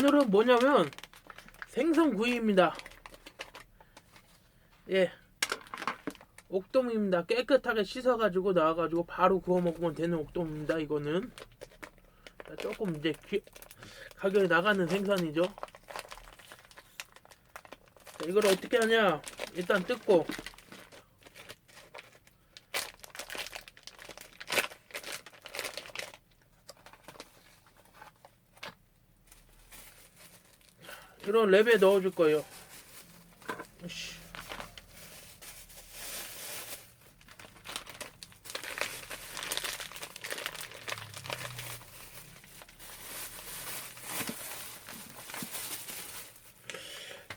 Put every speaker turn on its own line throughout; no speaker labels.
오늘은 뭐냐면 생선구이입니다. 예. 옥돔입니다. 깨끗하게 씻어가지고 나와가지고 바로 구워 먹으면 되는 옥돔입니다. 이거는 자, 조금 이제 귀- 가격이 나가는 생선이죠. 자, 이걸 어떻게 하냐? 일단 뜯고 이런 랩에 넣어줄 거예요. 씨.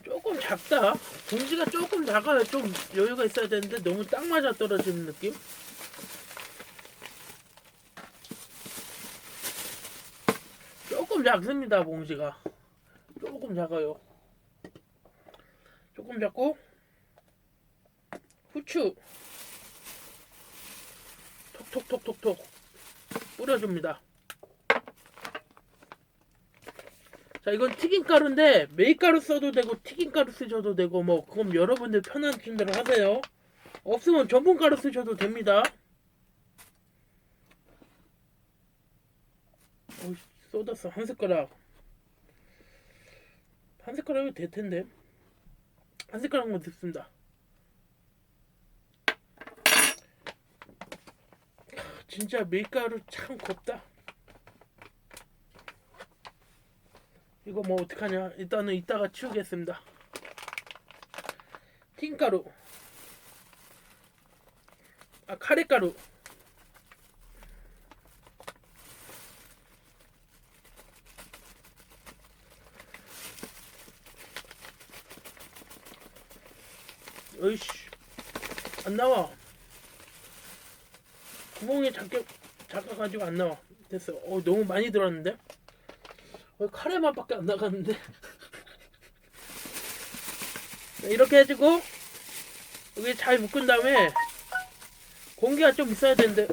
조금 작다. 봉지가 조금 작아요. 좀 여유가 있어야 되는데 너무 딱 맞아 떨어지는 느낌. 조금 작습니다. 봉지가. 조금 작아요. 조금 작고 후추 톡톡톡톡톡 뿌려줍니다. 자 이건 튀김가루인데 메이가루 써도 되고 튀김가루 쓰셔도 되고 뭐 그건 여러분들 편하신 대로 하세요. 없으면 전분가루 쓰셔도 됩니다. 어, 쏟았어 한 숟가락. 한 숟가락이 될 텐데 한 숟가락만 넣습니다. 진짜 밀가루 참 곱다. 이거 뭐 어떡하냐? 일단은 이따가 치우겠습니다. 틴가루, 아 카레가루, 어이씨 안 나와. 구멍이 작게 작아가지고 안 나와. 됐어. 어 너무 많이 들었는데. 어, 카레 맛밖에 안 나갔는데. 자, 이렇게 해주고 여기 잘 묶은 다음에 공기가 좀 있어야 되는데.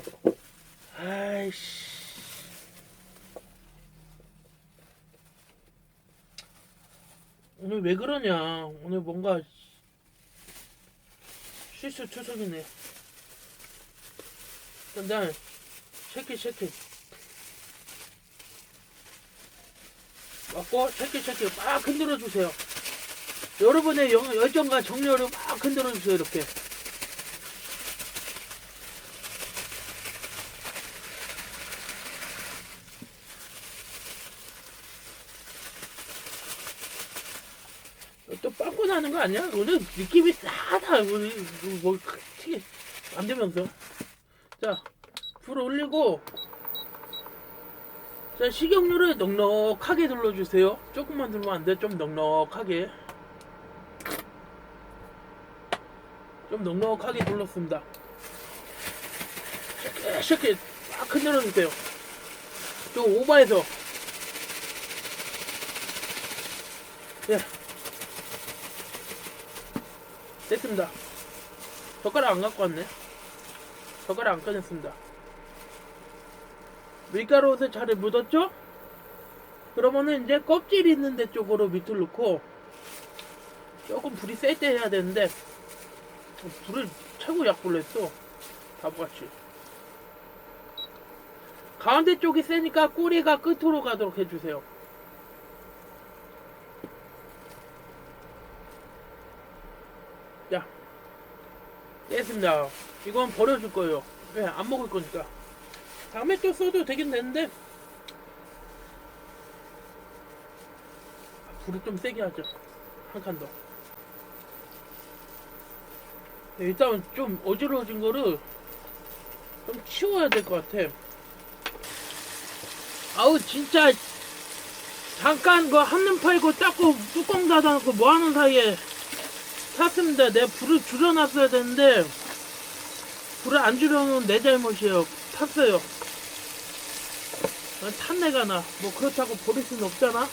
아이씨. 오늘 왜 그러냐? 오늘 뭔가 실수 투석이네. 일단 쉐키 쉐키. 맞고 쉐키 쉐키 막 흔들어 주세요. 여러분의 영- 열정과 정열을 막 흔들어 주세요 이렇게. 또 빵꾸 나는 거 아니야? 오늘 느낌이 싸다 오늘 뭐 튀게 안 되면서. 자 불 올리고. 자 식용유를 넉넉하게 눌러주세요. 조금만 누르면 안 돼. 좀 넉넉하게. 좀 넉넉하게 눌렀습니다. 쉽게 쉽게 막 흔들어주세요. 좀 오버해서. 예 됐습니다. 젓가락 안 갖고 왔네. 젓가락 안 꺼냈습니다. 밀가루 옷에 잘 묻었죠? 그러면은 이제 껍질 있는 데 쪽으로 밑을 넣고 조금 불이 셀 때 해야 되는데 불을 최고 약불로 했어. 바보같이 가운데 쪽이 세니까 꼬리가 끝으로 가도록 해주세요 자 됐습니다. 이건 버려줄 거예요. 왜안 먹을 거니까. 다음에 또 써도 되긴 되는데. 불을 좀 세게 하죠. 한 칸 더. 네, 일단 좀 어지러워진 거를 좀 치워야 될 것 같아. 아우 진짜 잠깐 그 한눈 팔고 닦고 뚜껑 닫아놓고 뭐 하는 사이에 탔습니다 내가 불을 줄여놨어야 되는데 불을 안 줄여놓은 내 잘못이에요 탔어요 난 탄내가 나. 뭐 그렇다고 버릴 수는 없잖아.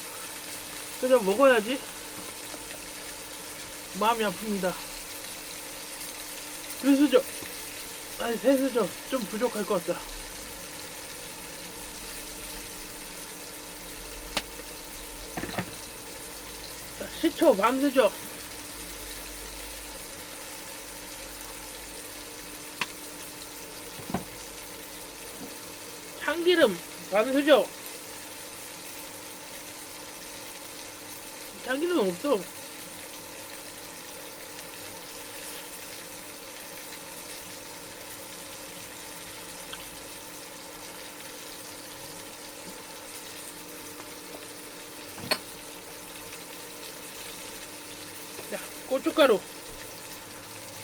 그냥 먹어야지. 마음이 아픕니다. 두수저. 아니 세수저 좀 부족할 것 같다. 식초 밤새죠. 참기름 밤새죠. 참기름 없어. 자, 고춧가루.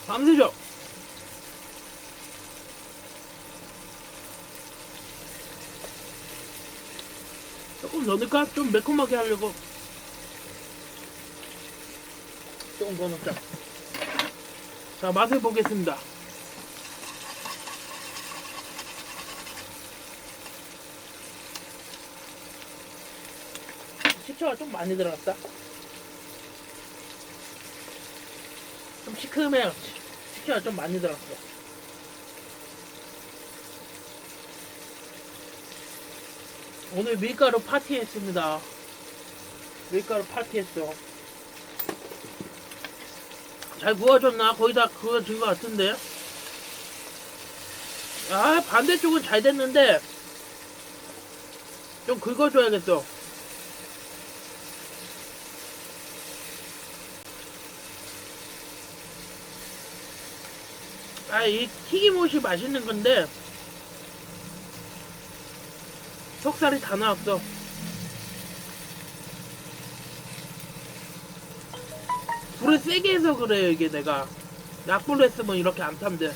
밤새죠. 더 넣을까? 좀 매콤하게 하려고. 조금 더 넣자. 자, 맛을 보겠습니다. 식초가 좀 많이 들어갔다. 좀 시큼해요. 식초가 좀 많이 들어갔어. 오늘 밀가루 파티했습니다. 밀가루 파티했어. 잘 구워졌나? 거의 다 구워진 것 같은데. 아, 반대쪽은 잘 됐는데, 좀 긁어줘야겠어. 아, 이 튀김옷이 맛있는 건데, 속살이 다 나왔어. 불을 세게 해서 그래요, 이게 내가. 약불로 했으면 이렇게 안 탄대.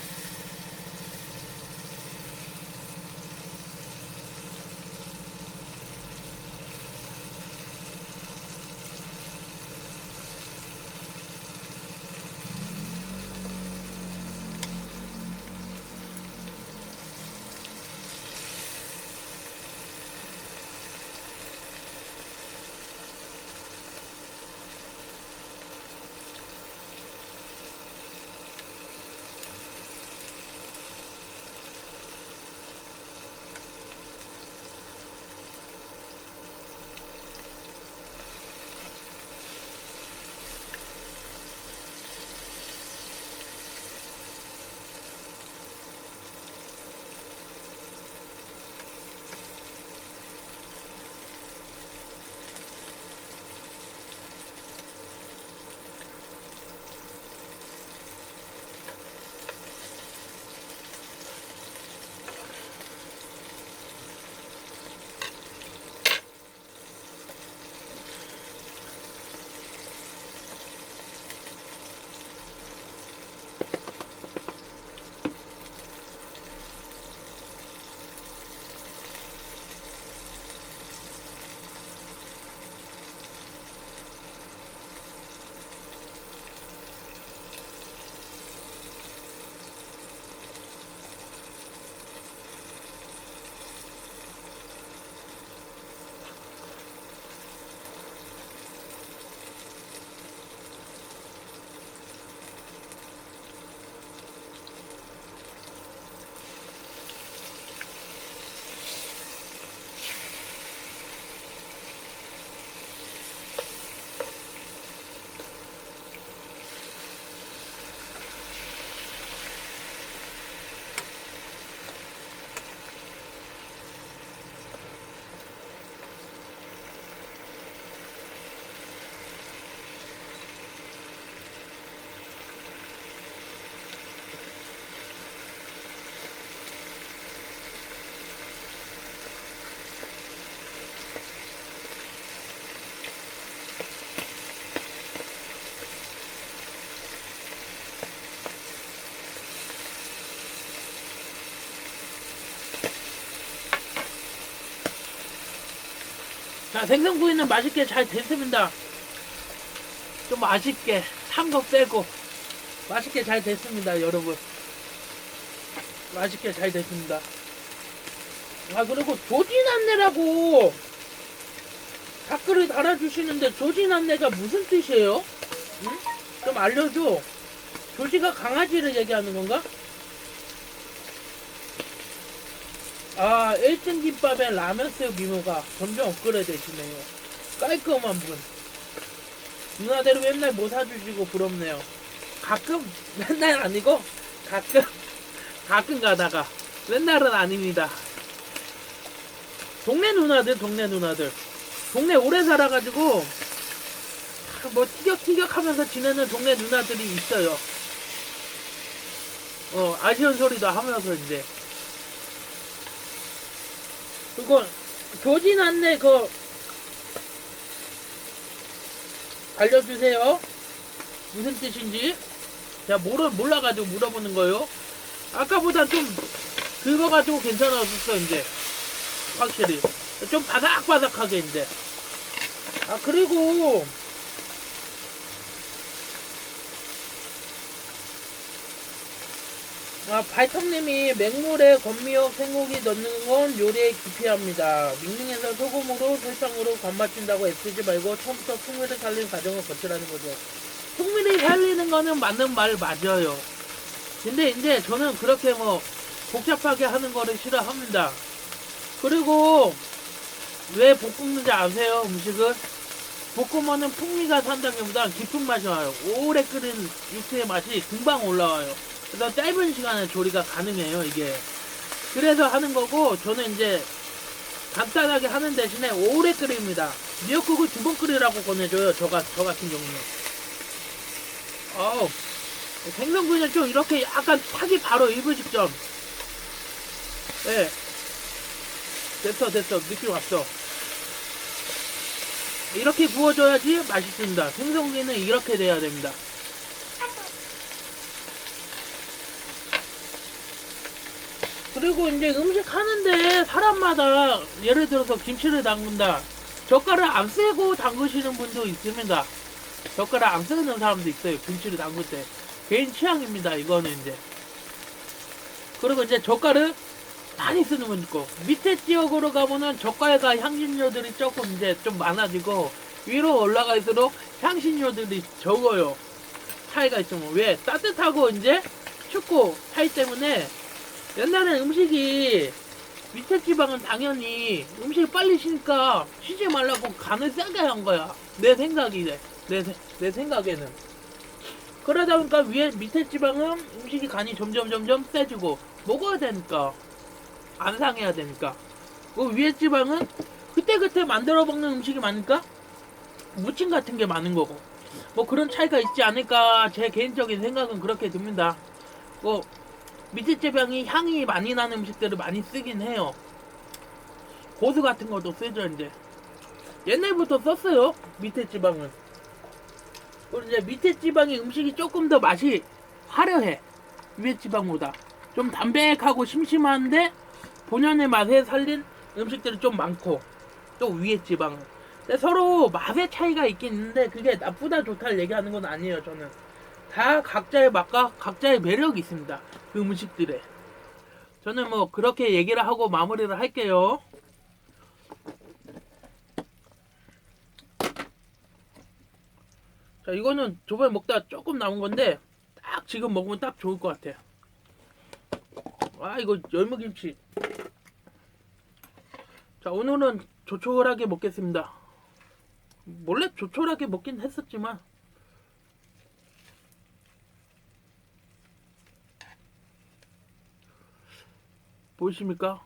자, 생선구이는 맛있게 잘 됐습니다. 좀 아쉽게, 탄 거 빼고, 맛있게 잘 됐습니다, 여러분. 맛있게 잘 됐습니다. 아, 그리고 조진안내라고 댓글을 달아주시는데 조진안내가 무슨 뜻이에요? 응? 좀 알려줘. 조지가 강아지를 얘기하는 건가? 아, 1등 김밥에 라면스 미모가 점점 업그레이드 되시네요. 깔끔한 분. 누나들이 맨날 뭐 사주시고 부럽네요. 가끔 맨날 아니고 가끔 가끔 가다가 맨날은 아닙니다. 동네 누나들 동네 누나들 동네 오래 살아가지고 뭐 티격티격 하면서 지내는 동네 누나들이 있어요. 어 아쉬운 소리도 하면서 이제 그거 교진 안내 그 알려주세요. 무슨 뜻인지 제가 모르 몰라가지고 물어보는 거요. 아까보다 좀 긁어가지고 괜찮아졌어 이제 확실히 좀 바삭바삭하게 이제 아 그리고 아, 발톱님이 맹물에 건미역 생고기 넣는 건 요리에 기피합니다. 밍밍해서 소금으로 설탕으로 간 맞춘다고 애쓰지 말고 처음부터 풍미를 살리는 과정을 거치라는 거죠. 풍미를 살리는 거는 맞는 말 맞아요. 근데 이제 저는 그렇게 뭐 복잡하게 하는 거를 싫어합니다. 그리고 왜 볶는지 아세요? 음식을? 볶으면은 풍미가 산다기보다 깊은 맛이 와요. 오래 끓인 육수의 맛이 금방 올라와요. 그래서 짧은 시간에 조리가 가능해요, 이게. 그래서 하는 거고, 저는 이제 간단하게 하는 대신에 오래 끓입니다. 미역국을 두 번 끓이라고 권해줘요, 저, 가, 저 같은 경우는. 어우, 생선구이는 좀 이렇게 약간 타기 바로 입을 직전. 예. 네. 됐어, 됐어. 느낌 왔어. 이렇게 구워줘야지 맛있습니다. 생선구이는 이렇게 돼야 됩니다. 그리고 이제 음식 하는데 사람마다 예를 들어서 김치를 담근다. 젓갈을 안 쓰고 담그시는 분도 있습니다. 젓갈을 안 쓰는 사람도 있어요. 김치를 담글 때. 개인 취향입니다. 이거는 이제. 그리고 이제 젓갈을 많이 쓰는 분 있고 밑에 지역으로 가보면 젓갈과 향신료들이 조금 이제 좀 많아지고 위로 올라갈수록 향신료들이 적어요. 차이가 있으면 왜 따뜻하고 이제 춥고 차이 때문에 옛날엔 음식이 밑에 지방은 당연히 음식이 빨리 쉬니까 쉬지 말라고 간을 세게 한 거야. 내 생각이래. 내, 세- 내 생각에는. 그러다 보니까 위에 밑에 지방은 음식이 간이 점점 점점 세지고 먹어야 되니까 안 상해야 되니까. 그 위에 지방은 그때그때 만들어 먹는 음식이 많으니까 무침 같은 게 많은 거고. 뭐 그런 차이가 있지 않을까 제 개인적인 생각은 그렇게 듭니다. 뭐 지방이 향이 많이 나는 음식들을 많이 쓰긴 해요. 고수 같은 것도 쓰죠 이제. 옛날부터 썼어요 밑에 지방은. 그리고 이제 밑에 지방이 음식이 조금 더 맛이 화려해 위에 지방보다 좀 담백하고 심심한데 본연의 맛에 살린 음식들이 좀 많고 또 위에 지방은 서로 맛의 차이가 있긴 있는데 그게 나쁘다 좋다를 얘기하는 건 아니에요 저는 다 각자의 맛과 각자의 매력이 있습니다 그 음식들에. 저는 뭐 그렇게 얘기를 하고 마무리를 할게요. 자 이거는 저번에 먹다 조금 남은 건데 딱 지금 먹으면 딱 좋을 것 같아요. 아 이거 열무김치. 자 오늘은 조촐하게 먹겠습니다. 원래 조촐하게 먹긴 했었지만 보이십니까?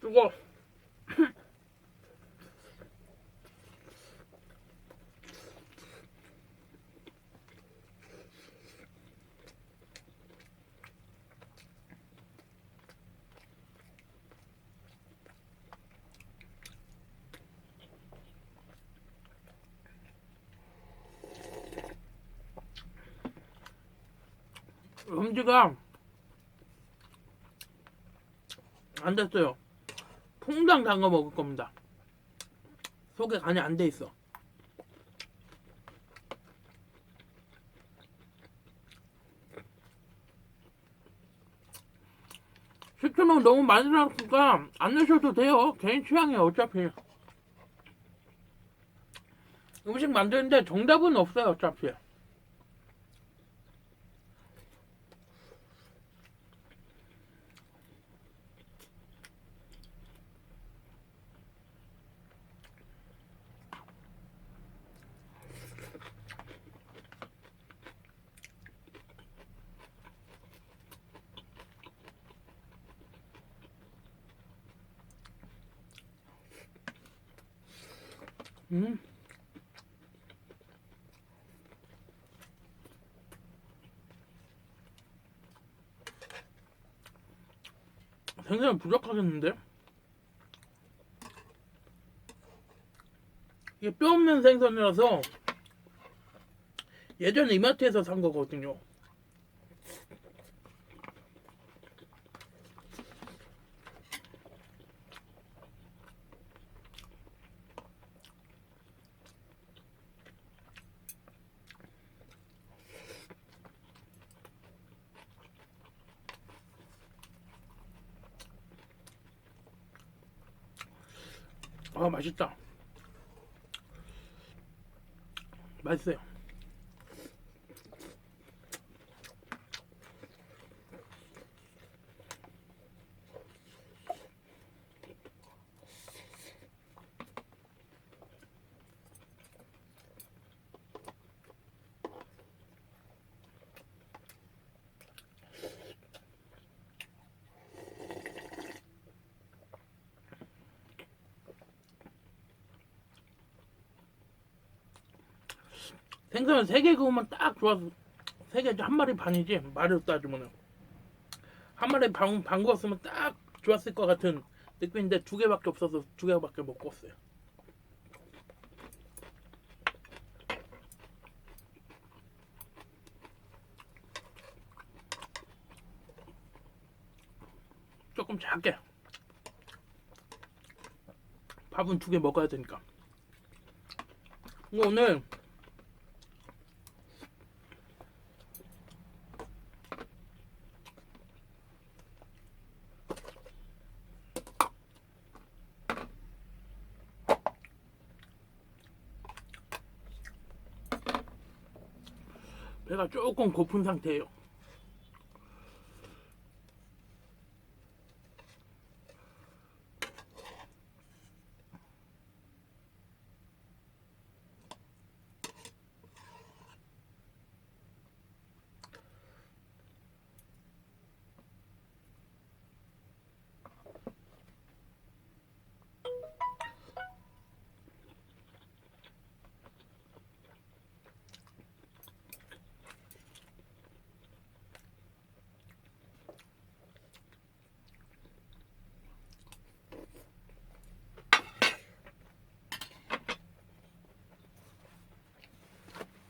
뜨거. 음지가 안 됐어요. 퐁당 담가 먹을 겁니다. 속에 간이 안 돼 있어. 식초는 너무 많이 나왔으니까 안 넣으셔도 돼요. 개인 취향이에요, 어차피. 음식 만드는데 정답은 없어요, 어차피. 음. 생선 부족하겠는데? 이게 뼈 없는 생선이라서 예전에 이마트에서 산 거거든요. 아 맛있다. 맛있어요. 생선 3개 구우면 딱 좋아서 3개 한 마리 반이지? 말을 따지면은. 한 마리 반, 반 구웠으면 딱 좋았을 것 같은 느낌인데 두 개밖에 없어서 두 개밖에 못 구웠어요. 조금 작게. 밥은 두 개 먹어야 되니까. 오늘 배가 조금 고픈 상태예요.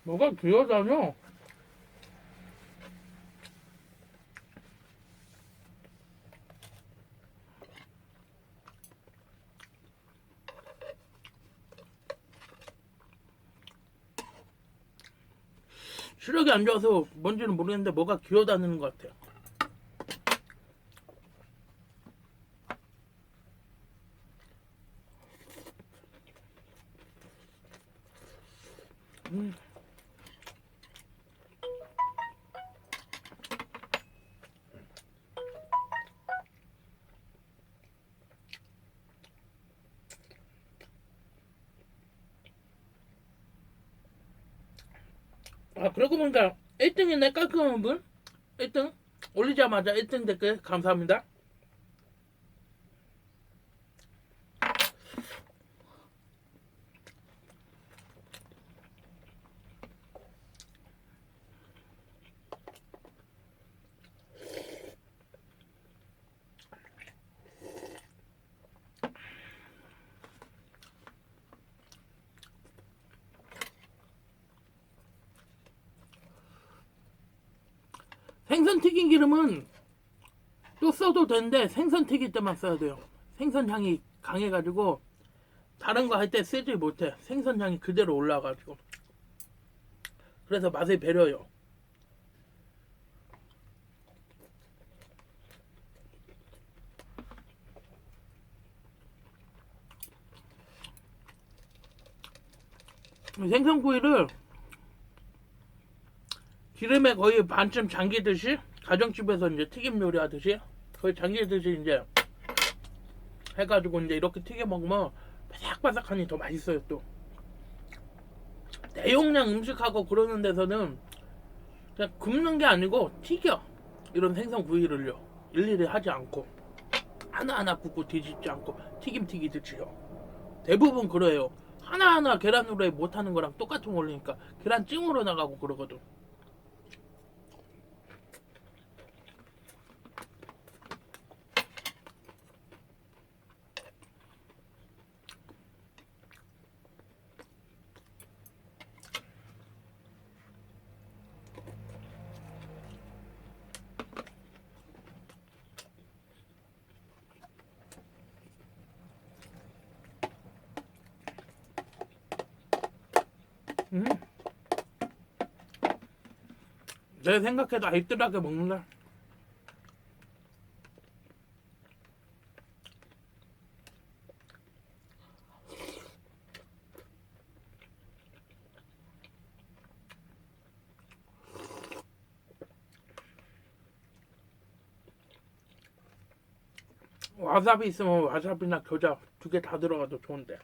뭐가 기어다녀? 시력이 안 좋아서 뭔지는 모르겠는데 뭐가 기어다니는 것 같아요. 음. 아 그러고 보니까 1등이네 깔끔한 분? 1등? 올리자마자 1등 댓글 감사합니다 생선 기름은 또 써도 되는데 생선 튀길 때만 써야 돼요. 생선 향이 강해가지고 다른 거 할 때 쓰지 못해. 생선 향이 그대로 올라가지고 그래서 맛을 배려요. 생선구이를 기름에 거의 반쯤 잠기듯이 가정집에서 이제 튀김 요리 하듯이 거의 잠기듯이 이제 해가지고 이제 이렇게 튀겨 먹으면 바삭바삭하니 더 맛있어요 또. 대용량 음식하고 그러는 데서는 그냥 굽는 게 아니고 튀겨. 이런 생선 구이를요 일일이 하지 않고 하나하나 굽고 뒤집지 않고 튀김 튀기듯이요. 대부분 그래요. 하나하나 계란 후라이 못하는 거랑 똑같은 원리니까 계란 찜으로 나가고 그러거든. 음. 내 생각해도 알뜰하게 먹는다. 와사비 있으면 와사비나 겨자 두 개 다 들어가도 좋은데.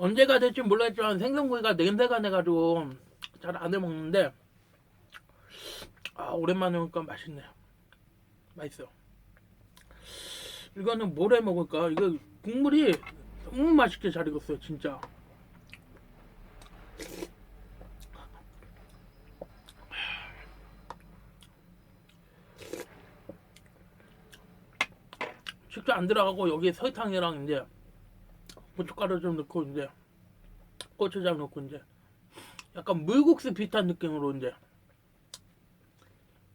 언제가 될지 모르겠지만 생선구이가 냄새가 나가지고 잘 안 해먹는데 아 오랜만에 먹으니까 맛있네요. 맛있어. 이거는 뭘 해 먹을까? 이거 국물이 너무 맛있게 잘 익었어요 진짜. 식초 안 들어가고 여기에 설탕이랑 이제 고춧가루 좀 넣고 이제 고추장 넣고 이제 약간 물국수 비슷한 느낌으로 이제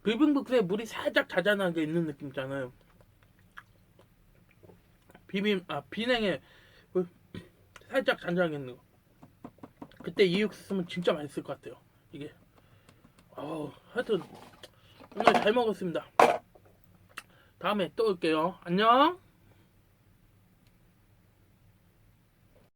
비빔국수에 물이 살짝 자잔하게 있는 느낌 있잖아요. 비빔 아 비냉에 그 살짝 잔잔하게 있는 거. 그때 이 육수 쓰면 진짜 맛있을 것 같아요. 이게 어우 하여튼 오늘 잘 먹었습니다. 다음에 또 올게요. 안녕.